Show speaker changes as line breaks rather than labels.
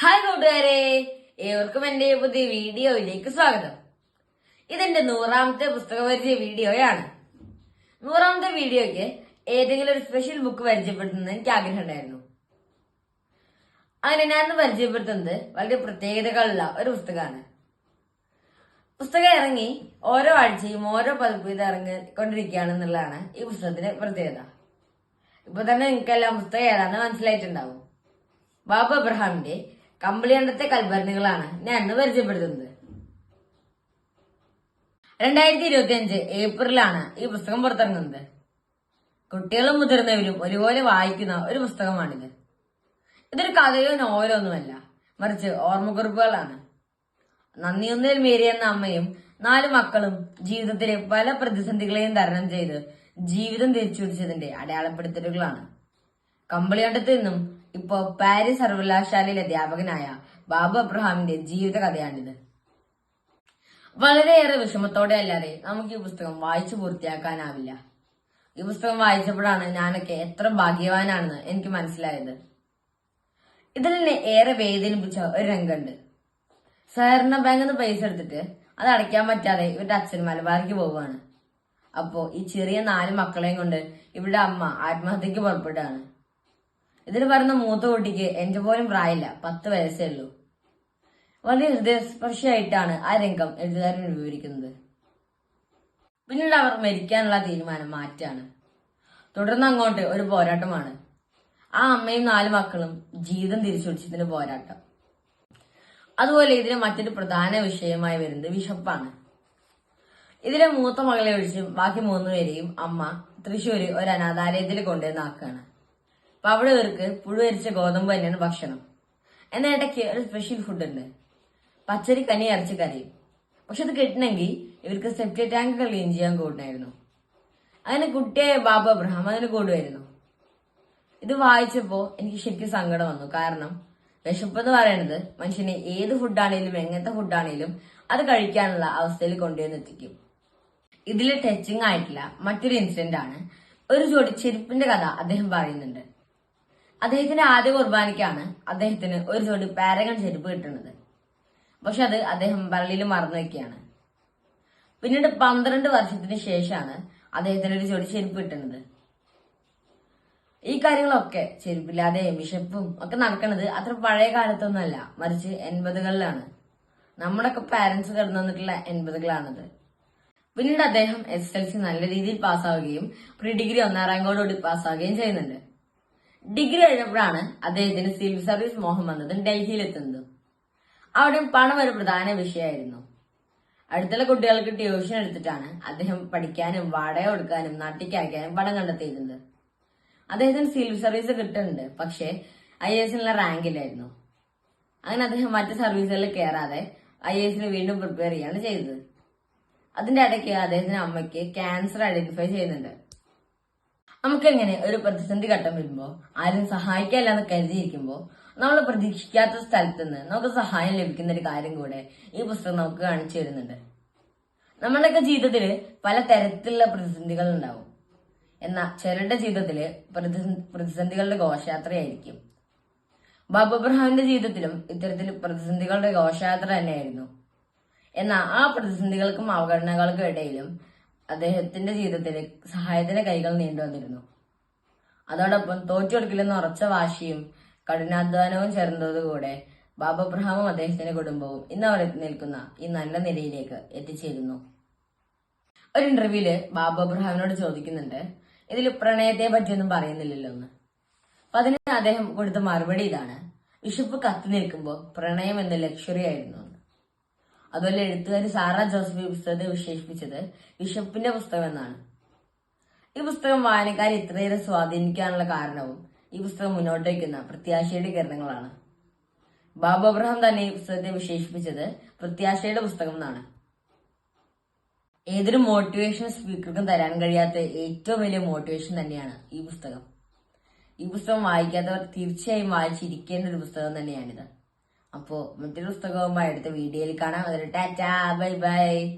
Hi കൂട്ടുകാരെ ഏവർക്കും എന്റെ പുതിയ വീഡിയോയിലേക്ക് സ്വാഗതം. ഇതെന്റെ നൂറാമത്തെ പുസ്തക പരിചയ വീഡിയോയാണ്. നൂറാമത്തെ വീഡിയോയ്ക്ക് ഏതെങ്കിലും ഒരു സ്പെഷ്യൽ ബുക്ക് പരിചയപ്പെടുത്തുന്നത് എനിക്ക് ആഗ്രഹം ഉണ്ടായിരുന്നു അങ്ങനെ ഞാൻ പരിചയപ്പെടുത്തുന്നത് വളരെ പ്രത്യേകതകളുള്ള ഒരു പുസ്തകമാണ്. പുസ്തകം ഇറങ്ങി ഓരോ ആഴ്ചയും ഓരോ പതിപ്പ് ഇത് ഇറങ്ങിക്കൊണ്ടിരിക്കുകയാണെന്നുള്ളതാണ് ഈ പുസ്തകത്തിന്റെ പ്രത്യേകത. ഇപ്പൊ തന്നെ നിങ്ങൾക്കെല്ലാം പുസ്തകം ഏതാണെന്ന് മനസ്സിലായിട്ടുണ്ടാവും. ബാബു അബ്രഹാമിന്റെ കമ്പിളിയണ്ടത്തെ കൽഭരണികളാണ്. ഞാൻ പരിചയപ്പെടുത്തുന്നത്. രണ്ടായിരത്തി ഇരുപത്തി അഞ്ച് ഏപ്രിലാണ് ഈ പുസ്തകം പുറത്തിറങ്ങുന്നത്. കുട്ടികളും മുതിർന്നവരും ഒരുപോലെ വായിക്കുന്ന ഒരു പുസ്തകമാണിത്. ഇതൊരു കഥയോ നോവലോ ഒന്നുമല്ല. മറിച്ച് ഓർമ്മക്കുറിപ്പുകളാണ്. നന്ദിയൊന്നിൽ മേരി എന്ന അമ്മയും നാല് മക്കളും ജീവിതത്തിലെ പല പ്രതിസന്ധികളെയും തരണം ചെയ്ത് ജീവിതം തിരിച്ചുപിടിച്ചതിന്റെ അടയാളപ്പെടുത്തലുകളാണ്. കമ്പളിയണ്ടത്ത് നിന്നും ഇപ്പോ പാരീസ് സർവകലാശാലയിലെ അധ്യാപകനായ ബാബു അബ്രഹാമിന്റെ ജീവിത കഥയാണിത്. വളരെയേറെ വിഷമത്തോടെ അല്ലാതെ നമുക്ക് ഈ പുസ്തകം വായിച്ചു പൂർത്തിയാക്കാനാവില്ല. ഈ പുസ്തകം വായിച്ചപ്പോഴാണ് ഞാനൊക്കെ എത്ര ഭാഗ്യവാനാണെന്ന് എനിക്ക് മനസ്സിലായത്. ഇതിൽ എന്നെ ഏറെ വേദനിപ്പിച്ച ഒരു രംഗമുണ്ട്. സഹകരണ ബാങ്കിൽ നിന്ന് പൈസ എടുത്തിട്ട് അത് അടയ്ക്കാൻ പറ്റാതെ ഇവരുടെ അച്ഛൻ മലബാറിക്ക് പോവുകയാണ്. അപ്പോ ഈ ചെറിയ നാല് മക്കളെയും കൊണ്ട് ഇവരുടെ അമ്മ ആത്മഹത്യക്ക് പുറപ്പെടുകയാണ് ഇതിന് പറയുന്ന മൂത്ത കുട്ടിക്ക് എന്റെ പോലും പ്രായമില്ല. പത്ത് വയസ്സേ ഉള്ളൂ. വളരെ ഹൃദയസ്പർശിയായിട്ടാണ് ആ രംഗം എഴുതുകാരൻ വിവരിക്കുന്നത്. പിന്നീട് അവർ മരിക്കാനുള്ള തീരുമാനം മാറ്റാണ്. തുടർന്ന് അങ്ങോട്ട് ഒരു പോരാട്ടമാണ്. ആ അമ്മയും നാല് മക്കളും ജീവിതം തിരിച്ചുപിടിച്ചതിന് പോരാട്ടം. അതുപോലെ ഇതിലെ മറ്റൊരു പ്രധാന വിഷയമായി വരുന്നത് വിശപ്പാണ്. ഇതിലെ മൂത്ത മകളെ ഒഴിച്ചും ബാക്കി മൂന്ന് പേരെയും അമ്മ തൃശ്ശൂര് ഒരു അനാഥാലയത്തിൽ കൊണ്ടുവന്ന് ആക്കുകയാണ്. അപ്പൊ അവിടെ ഇവർക്ക് പുഴുവരിച്ച ഗോതമ്പ് തന്നെയാണ് ഭക്ഷണം. എന്നാൽ ഇടയ്ക്ക് ഒരു സ്പെഷ്യൽ ഫുഡ് ഉണ്ട്. പച്ചരി കനി ഇറച്ചി കറിയും പക്ഷെ അത് കിട്ടണമെങ്കിൽ ഇവർക്ക് സെപ്റ്റി ടാങ്ക് ക്ലീൻ ചെയ്യാൻ കൂടുണ്ടായിരുന്നു അങ്ങനെ കുട്ടിയായ ബാബു അബ്രഹാം അതിന് കൂടുമായിരുന്നു. ഇത് വായിച്ചപ്പോ എനിക്ക് ശരിക്കും സങ്കടം വന്നു. കാരണം വിശപ്പ് എന്ന് പറയുന്നത് മനുഷ്യനെ ഏത് ഫുഡാണേലും എങ്ങനത്തെ ഫുഡാണേലും അത് കഴിക്കാനുള്ള അവസ്ഥയിൽ കൊണ്ടുവന്ന് എത്തിക്കും. ഇതിൽ ടച്ചിങ് ആയിട്ടില്ല. മറ്റൊരു ഇൻസിഡന്റ് ആണ്. ഒരു ജോഡി ചെരുപ്പിന്റെ കഥ അദ്ദേഹം പറയുന്നുണ്ട്. അദ്ദേഹത്തിന്റെ ആദ്യ കുർബാനയ്ക്കാണ് അദ്ദേഹത്തിന് ഒരു ജോഡി പാരഗൺ ചെരുപ്പ് കിട്ടുന്നത്. പക്ഷെ അത് അദ്ദേഹം പള്ളിയിൽ മറന്നു വെക്കുകയാണ്. പിന്നീട് പന്ത്രണ്ട് വർഷത്തിന് ശേഷമാണ് അദ്ദേഹത്തിന് ഒരു ജോഡി ചെരുപ്പ് കിട്ടുന്നത്. ഈ കാര്യങ്ങളൊക്കെ ചെരുപ്പില്ലാതെ വിശപ്പും ഒക്കെ നടക്കുന്നത് അത്ര പഴയ കാലത്തൊന്നുമല്ല. മറിച്ച് എൺപതുകളിലാണ്. നമ്മുടെയൊക്കെ പാരന്റ്സ് കടന്നു വന്നിട്ടുള്ള എൺപതുകളാണത്. പിന്നീട് അദ്ദേഹം എസ് എൽ സി നല്ല രീതിയിൽ പാസ്സാവുകയും പ്രീ ഡിഗ്രി ഒന്നാം റാങ്കോടുകൂടി പാസ്സാവുകയും ചെയ്യുന്നുണ്ട്. ഡിഗ്രി കഴിഞ്ഞപ്പോഴാണ് അദ്ദേഹത്തിന് സിവിൽ സർവീസ് മോഹം വന്നതും ഡൽഹിയിലെത്തുന്നതും. അവിടെ പണം ഒരു പ്രധാന വിഷയമായിരുന്നു. അടുത്തുള്ള കുട്ടികൾക്ക് ട്യൂഷൻ എടുത്തിട്ടാണ് അദ്ദേഹം പഠിക്കാനും വാടക കൊടുക്കാനും നാട്ടിക്കാക്കാനും പണം കണ്ടെത്തിയിരുന്നത്. അദ്ദേഹത്തിന് സിവിൽ സർവീസ് കിട്ടുന്നുണ്ട് പക്ഷേ ഐ എസിനുള്ള റാങ്കിലായിരുന്നു അങ്ങനെ അദ്ദേഹം മറ്റ് സർവീസുകളിൽ കയറാതെ ഐ എസിന് വീണ്ടും പ്രിപ്പയർ ചെയ്യാണ് ചെയ്തത്. അതിന്റെ ഇടയ്ക്ക് അദ്ദേഹത്തിന്റെ അമ്മയ്ക്ക് ക്യാൻസർ ഐഡന്റിഫൈ ചെയ്യുന്നുണ്ട്. നമുക്കെങ്ങനെ ഒരു പ്രതിസന്ധി ഘട്ടം വരുമ്പോൾ ആരും സഹായിക്കാനില്ല എന്ന് കരുതിയിരിക്കുമ്പോൾ നമ്മൾ പ്രതീക്ഷിക്കാത്ത സ്ഥലത്ത് നിന്ന് നമുക്ക് സഹായം ലഭിക്കുന്ന ഒരു കാര്യം കൂടെ ഈ പുസ്തകം നമുക്ക് കാണിച്ചു തരുന്നുണ്ട്. നമ്മുടെയൊക്കെ ജീവിതത്തിൽ പല തരത്തിലുള്ള പ്രതിസന്ധികൾ ഉണ്ടാവും. എന്നാൽ ചിലരുടെ പ്രതിസന്ധി- പ്രതിസന്ധികളുടെ ഘോഷയാത്രയായിരിക്കും. ബാബു അബ്രഹാമിന്റെ ജീവിതത്തിലും ഇത്തരത്തിൽ പ്രതിസന്ധികളുടെ ഘോഷയാത്ര തന്നെയായിരുന്നു. എന്നാൽ ആ പ്രതിസന്ധികൾക്കും അവഗണനകൾക്കും ഇടയിലും അദ്ദേഹത്തിന്റെ ജീവിതത്തിൽ സഹായത്തിന്റെ കൈകൾ നീണ്ടു വന്നിരുന്നു. അതോടൊപ്പം തോറ്റുകൊടുക്കില്ലെന്ന് ഉറച്ച വാശിയും കഠിനാധ്വാനവും ചേർന്നതോടുകൂടെ ബാബു അബ്രഹാമും അദ്ദേഹത്തിന്റെ കുടുംബവും ഇന്ന് അവർ നിൽക്കുന്ന ഈ നല്ല നിലയിലേക്ക് എത്തിച്ചേരുന്നു. ഒരു ഇന്റർവ്യൂൽ ബാബു അബ്രഹാമിനോട് ചോദിക്കുന്നുണ്ട് ഇതിൽ പ്രണയത്തെ പറ്റിയൊന്നും പറയുന്നില്ലല്ലോ എന്ന്. അപ്പൊ അതിന് അദ്ദേഹം കൊടുത്ത മറുപടി ഇതാണ് വിശപ്പ് കത്തി നിൽക്കുമ്പോൾ പ്രണയം എന്ന ലക്ഷറി ആയിരുന്നു. അതുപോലെ എഴുത്തുകാരി സാറ ജോസഫ് ഈ പുസ്തകത്തെ വിശേഷിപ്പിച്ചത് ബിഷപ്പിന്റെ പുസ്തകം എന്നാണ്. ഈ പുസ്തകം വായനക്കാരെ ഇത്രയേറെ സ്വാധീനിക്കാനുള്ള കാരണവും ഈ പുസ്തകം മുന്നോട്ട് വയ്ക്കുന്ന പ്രത്യാശയുടെ കിരണങ്ങളാണ്. ബാബു അബ്രഹാം തന്നെ ഈ പുസ്തകത്തെ വിശേഷിപ്പിച്ചത് പ്രത്യാശയുടെ പുസ്തകം എന്നാണ്. ഏതൊരു മോട്ടിവേഷൻ സ്പീക്കർക്കും തരാൻ കഴിയാത്ത ഏറ്റവും വലിയ മോട്ടിവേഷൻ തന്നെയാണ് ഈ പുസ്തകം. ഈ പുസ്തകം വായിക്കാത്തവർ തീർച്ചയായും വായിച്ചിരിക്കേണ്ട ഒരു പുസ്തകം തന്നെയാണിത്. അപ്പോ മറ്റൊരു പുസ്തകവുമായി അടുത്ത വീഡിയോയിൽ കാണാം. അതൊരു ടാറ്റാ ബൈ ബൈ.